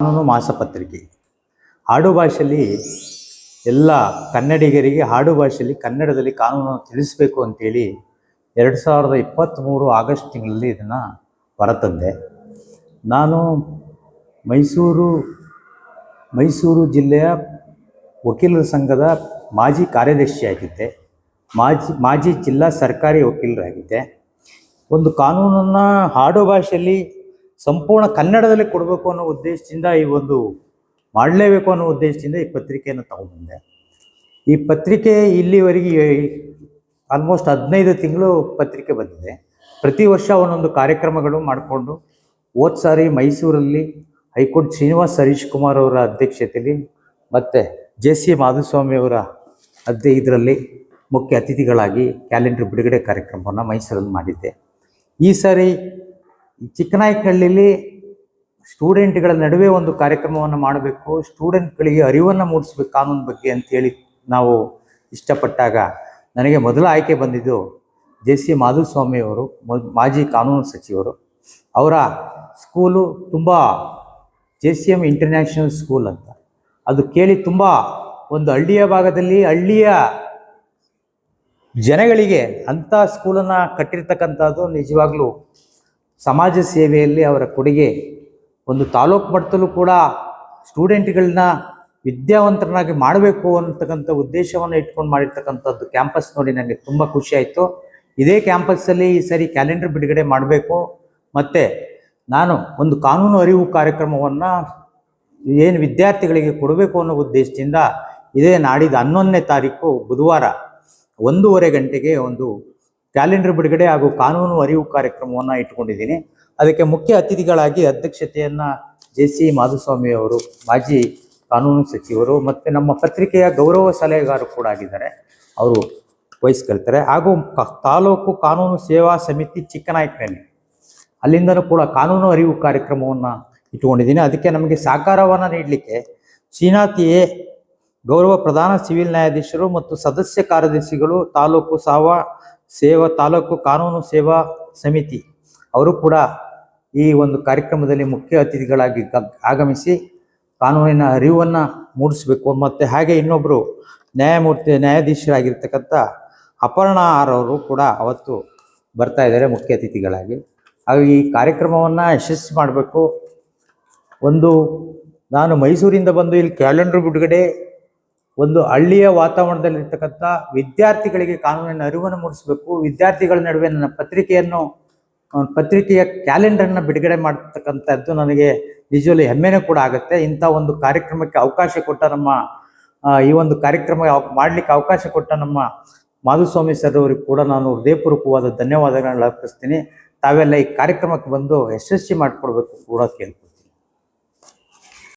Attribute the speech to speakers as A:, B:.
A: ಮಾಸಪತ್ರಿಕೆ. ಹಾಡು ಭಾಷೆಯಲ್ಲಿ ಎಲ್ಲ ಕನ್ನಡಿಗರಿಗೆ ಹಾಡು ಭಾಷೆಯಲ್ಲಿ ಕನ್ನಡದಲ್ಲಿ ಕಾನೂನನ್ನು ತಿಳಿಸಬೇಕು ಅಂತೇಳಿ ಎರಡು ಸಾವಿರದ ಇಪ್ಪತ್ತ್ಮೂರು ಆಗಸ್ಟ್ ತಿಂಗಳಲ್ಲಿ ಇದನ್ನು ಹೊರತಂದೆ. ನಾನು ಮೈಸೂರು ಮೈಸೂರು ಜಿಲ್ಲೆಯ ವಕೀಲರ ಸಂಘದ ಮಾಜಿ ಕಾರ್ಯದರ್ಶಿಯಾಗಿದ್ದೆ ಮಾಜಿ ಮಾಜಿ ಜಿಲ್ಲಾ ಸರ್ಕಾರಿ ವಕೀಲರಾಗಿದ್ದೆ. ಒಂದು ಕಾನೂನನ್ನು ಹಾಡು ಭಾಷೆಯಲ್ಲಿ ಸಂಪೂರ್ಣ ಕನ್ನಡದಲ್ಲಿ ಕೊಡಬೇಕು ಅನ್ನೋ ಉದ್ದೇಶದಿಂದ ಈ ಒಂದು ಮಾಡಲೇಬೇಕು ಅನ್ನೋ ಉದ್ದೇಶದಿಂದ ಈ ಪತ್ರಿಕೆಯನ್ನು ತಗೊಂಡ್ಬಂದೆ. ಈ ಪತ್ರಿಕೆ ಇಲ್ಲಿವರೆಗೆ ಆಲ್ಮೋಸ್ಟ್ ಹದಿನೈದು ತಿಂಗಳು ಪತ್ರಿಕೆ ಬಂದಿದೆ. ಪ್ರತಿ ವರ್ಷ ಒಂದೊಂದು ಕಾರ್ಯಕ್ರಮಗಳು ಮಾಡಿಕೊಂಡು ಹೋದ ಸಾರಿ ಮೈಸೂರಲ್ಲಿ ಹೈಕೋರ್ಟ್ ಶ್ರೀನಿವಾಸ್ ಹರೀಶ್ ಕುಮಾರ್ ಅವರ ಅಧ್ಯಕ್ಷತೆಯಲ್ಲಿ ಮತ್ತು ಜೆ ಸಿ ಮಾಧುಸ್ವಾಮಿ ಅವರ ಅಧ್ಯ ಇದರಲ್ಲಿ ಮುಖ್ಯ ಅತಿಥಿಗಳಾಗಿ ಕ್ಯಾಲೆಂಡರ್ ಬಿಡುಗಡೆ ಕಾರ್ಯಕ್ರಮವನ್ನು ಮೈಸೂರಲ್ಲಿ ಮಾಡಿದ್ದೆ. ಈ ಸಾರಿ ಚಿಕ್ಕನಾಯಕಹಳ್ಳಿಲಿ ಸ್ಟೂಡೆಂಟ್ಗಳ ನಡುವೆ ಒಂದು ಕಾರ್ಯಕ್ರಮವನ್ನು ಮಾಡಬೇಕು, ಸ್ಟೂಡೆಂಟ್ಗಳಿಗೆ ಅರಿವನ್ನು ಮೂಡಿಸ್ಬೇಕು ಕಾನೂನು ಬಗ್ಗೆ ಅಂತೇಳಿ ನಾವು ಇಷ್ಟಪಟ್ಟಾಗ ನನಗೆ ಮೊದಲ ಆಯ್ಕೆ ಬಂದಿದ್ದು ಜೆ ಸಿ ಮಾಧುಸ್ವಾಮಿ ಅವರು, ಮೊ- ಮಾಜಿ ಕಾನೂನು ಸಚಿವರು. ಅವರ ಸ್ಕೂಲು ತುಂಬ J C M international school ಅಂತ. ಅದು ಕೇಳಿ ತುಂಬ ಒಂದು ಹಳ್ಳಿಯ ಭಾಗದಲ್ಲಿ ಹಳ್ಳಿಯ ಜನಗಳಿಗೆ ಅಂಥ ಸ್ಕೂಲನ್ನು ಕಟ್ಟಿರ್ತಕ್ಕಂಥದ್ದು ನಿಜವಾಗ್ಲೂ ಸಮಾಜ ಸೇವೆಯಲ್ಲಿ ಅವರ ಕೊಡುಗೆ. ಒಂದು ತಾಲೂಕು ಮಟ್ಟದಲ್ಲೂ ಕೂಡ ಸ್ಟೂಡೆಂಟ್ಗಳನ್ನ ವಿದ್ಯಾವಂತರನ್ನಾಗಿ ಮಾಡಬೇಕು ಅನ್ನತಕ್ಕಂಥ ಉದ್ದೇಶವನ್ನು ಇಟ್ಕೊಂಡು ಮಾಡಿರ್ತಕ್ಕಂಥದ್ದು ಕ್ಯಾಂಪಸ್ ನೋಡಿ ನನಗೆ ತುಂಬ ಖುಷಿ ಆಯಿತು. ಇದೇ ಕ್ಯಾಂಪಸ್ಸಲ್ಲಿ ಈ ಸರಿ ಕ್ಯಾಲೆಂಡರ್ ಬಿಡುಗಡೆ ಮಾಡಬೇಕು. ಮತ್ತು ನಾನು ಒಂದು ಕಾನೂನು ಅರಿವು ಕಾರ್ಯಕ್ರಮವನ್ನು ಏನು ವಿದ್ಯಾರ್ಥಿಗಳಿಗೆ ಕೊಡಬೇಕು ಅನ್ನೋ ಉದ್ದೇಶದಿಂದ ಇದೇ ನಾಡಿದ ಹನ್ನೊಂದನೇ ತಾರೀಕು ಬುಧವಾರ ಒಂದೂವರೆ ಗಂಟೆಗೆ ಒಂದು ಕ್ಯಾಲೆಂಡರ್ ಬಿಡುಗಡೆ ಹಾಗೂ ಕಾನೂನು ಅರಿವು ಕಾರ್ಯಕ್ರಮವನ್ನು ಇಟ್ಕೊಂಡಿದ್ದೀನಿ ಅದಕ್ಕೆ ಮುಖ್ಯ ಅತಿಥಿಗಳಾಗಿ ಅಧ್ಯಕ್ಷತೆಯನ್ನು ಜೆ ಸಿ ಮಾಧುಸ್ವಾಮಿ ಅವರು, ಮಾಜಿ ಕಾನೂನು ಸಚಿವರು ಮತ್ತು ನಮ್ಮ ಪತ್ರಿಕೆಯ ಗೌರವ ಸಲಹೆಗಾರರು ಕೂಡ ಆಗಿದ್ದಾರೆ. ಅವರು ವಹಿಸ್ಕೊಳ್ತಾರೆ. ಹಾಗೂ ತಾಲೂಕು ಕಾನೂನು ಸೇವಾ ಸಮಿತಿ ಚಿಕ್ಕನಾಯಕನಲ್ಲಿ ಅಲ್ಲಿಂದಲೂ ಕೂಡ ಕಾನೂನು ಅರಿವು ಕಾರ್ಯಕ್ರಮವನ್ನು ಇಟ್ಕೊಂಡಿದ್ದೀನಿ ಅದಕ್ಕೆ ನಮಗೆ ಸಹಕಾರವನ್ನು ನೀಡಲಿಕ್ಕೆ ಶ್ರೀನಾಥ್ ಎ ಗೌರವ ಪ್ರಧಾನ ಸಿವಿಲ್ ನ್ಯಾಯಾಧೀಶರು ಮತ್ತು ಸದಸ್ಯ ಕಾರ್ಯದರ್ಶಿಗಳು ತಾಲೂಕು ಸಾವಾ ಸೇವಾ ತಾಲೂಕು ಕಾನೂನು ಸೇವಾ ಸಮಿತಿ. ಅವರು ಕೂಡ ಈ ಒಂದು ಕಾರ್ಯಕ್ರಮದಲ್ಲಿ ಮುಖ್ಯ ಅತಿಥಿಗಳಾಗಿ ಆಗಮಿಸಿ ಕಾನೂನಿನ ಅರಿವನ್ನು ಮೂಡಿಸಬೇಕು. ಮತ್ತು ಹಾಗೆ ಇನ್ನೊಬ್ಬರು ನ್ಯಾಯಮೂರ್ತಿ, ನ್ಯಾಯಾಧೀಶರಾಗಿರ್ತಕ್ಕಂಥ ಅಪರ್ಣಾ ಆರ್ ಅವರು ಕೂಡ ಅವತ್ತು ಬರ್ತಾ ಇದ್ದಾರೆ ಮುಖ್ಯ ಅತಿಥಿಗಳಾಗಿ. ಹಾಗೆ ಈ ಕಾರ್ಯಕ್ರಮವನ್ನು ಯಶಸ್ವಿ ಮಾಡಬೇಕು. ಒಂದು ನಾನು ಮೈಸೂರಿಂದ ಬಂದು ಇಲ್ಲಿ ಕ್ಯಾಲೆಂಡರ್ ಬಿಡುಗಡೆ ಒಂದು ಹಳ್ಳಿಯ ವಾತಾವರಣದಲ್ಲಿರ್ತಕ್ಕಂಥ ವಿದ್ಯಾರ್ಥಿಗಳಿಗೆ ಕಾನೂನಿನ ಅರಿವನ್ನು ಮೂಡಿಸಬೇಕು. ವಿದ್ಯಾರ್ಥಿಗಳ ನಡುವೆ ನನ್ನ ಪತ್ರಿಕೆಯನ್ನು ಪತ್ರಿಕೆಯ ಕ್ಯಾಲೆಂಡರ್ನ ಬಿಡುಗಡೆ ಮಾಡತಕ್ಕಂಥದ್ದು ನನಗೆ ನಿಜವಲ್ಲಿ ಹೆಮ್ಮೆನೂ ಕೂಡ ಆಗುತ್ತೆ. ಇಂಥ ಒಂದು ಕಾರ್ಯಕ್ರಮಕ್ಕೆ ಅವಕಾಶ ಕೊಟ್ಟ ನಮ್ಮ ಈ ಒಂದು ಕಾರ್ಯಕ್ರಮ ಮಾಡ್ಲಿಕ್ಕೆ ಅವಕಾಶ ಕೊಟ್ಟ ನಮ್ಮ ಮಾಧುಸ್ವಾಮಿ ಸರ್ ಅವರಿಗೆ ಕೂಡ ನಾನು ಹೃದಯಪೂರ್ವಕವಾದ ಧನ್ಯವಾದಗಳನ್ನ ಅರ್ಪಿಸ್ತೀನಿ. ತಾವೆಲ್ಲ ಈ ಕಾರ್ಯಕ್ರಮಕ್ಕೆ ಬಂದು ಯಶಸ್ವಿ ಮಾಡಿಕೊಡ್ಬೇಕು ಕೂಡ ಕೇಳ್ತೀನಿ